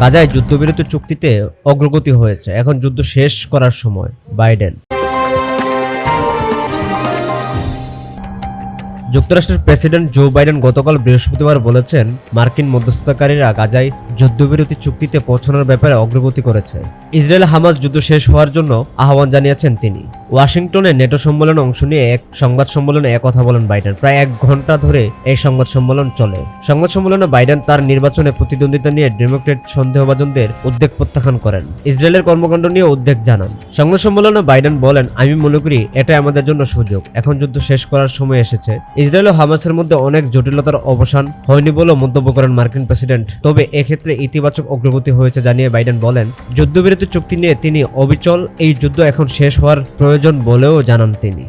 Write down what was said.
গাজায় যুদ্ধবিরতি চুক্তিতে অগ্রগতি হয়েছে। এখন যুদ্ধ শেষ করার সময়, বাইডেন। যুক্তরাষ্ট্রের প্রেসিডেন্ট জো বাইডেন গতকাল বৃহস্পতিবার বলেছেন, মার্কিন মধ্যস্থতাকারীরা গাজায় যুদ্ধবিরতি চুক্তিতে পৌঁছানোর ব্যাপারে অগ্রগতি করেছে। ইসরায়েল হামাস যুদ্ধ শেষ হওয়ার জন্য আহ্বান জানিয়েছেন তিনি। ওয়াশিংটনে নেটো সম্মেলনে অংশ নিয়ে এক সংবাদ সম্মেলনে একথা বলেন বাইডেন। প্রায় এক ঘণ্টা ধরে এই সংবাদ সম্মেলন চলে। সংবাদ সম্মেলনে বাইডেন তার নির্বাচনে প্রতিদ্বন্দ্বিতা নিয়ে ডেমোক্রেট সন্দেহভাজনদের উদ্বেগ প্রত্যাখ্যান করেন। ইসরায়েলের কর্মকাণ্ড নিয়ে উদ্বেগ জানান। সংবাদ সম্মেলনে বাইডেন বলেন, আমি মনে করি এটা আমাদের জন্য সুযোগ। এখন যুদ্ধ শেষ করার সময় এসেছে। ইসরায়েল ও হামাসের মধ্যে অনেক জটিলতার অবসান হয়নি বলেও মন্তব্য করেন মার্কিন প্রেসিডেন্ট। তবে এক্ষেত্রে ইতিবাচক অগ্রগতি হয়েছে জানিয়ে বাইডেন বলেন, যুদ্ধবিরতি চুক্তি নিয়ে তিনি অবিচল। এই যুদ্ধ এখন শেষ হওয়ার প্রয়োজন বলেও জানান তিনি।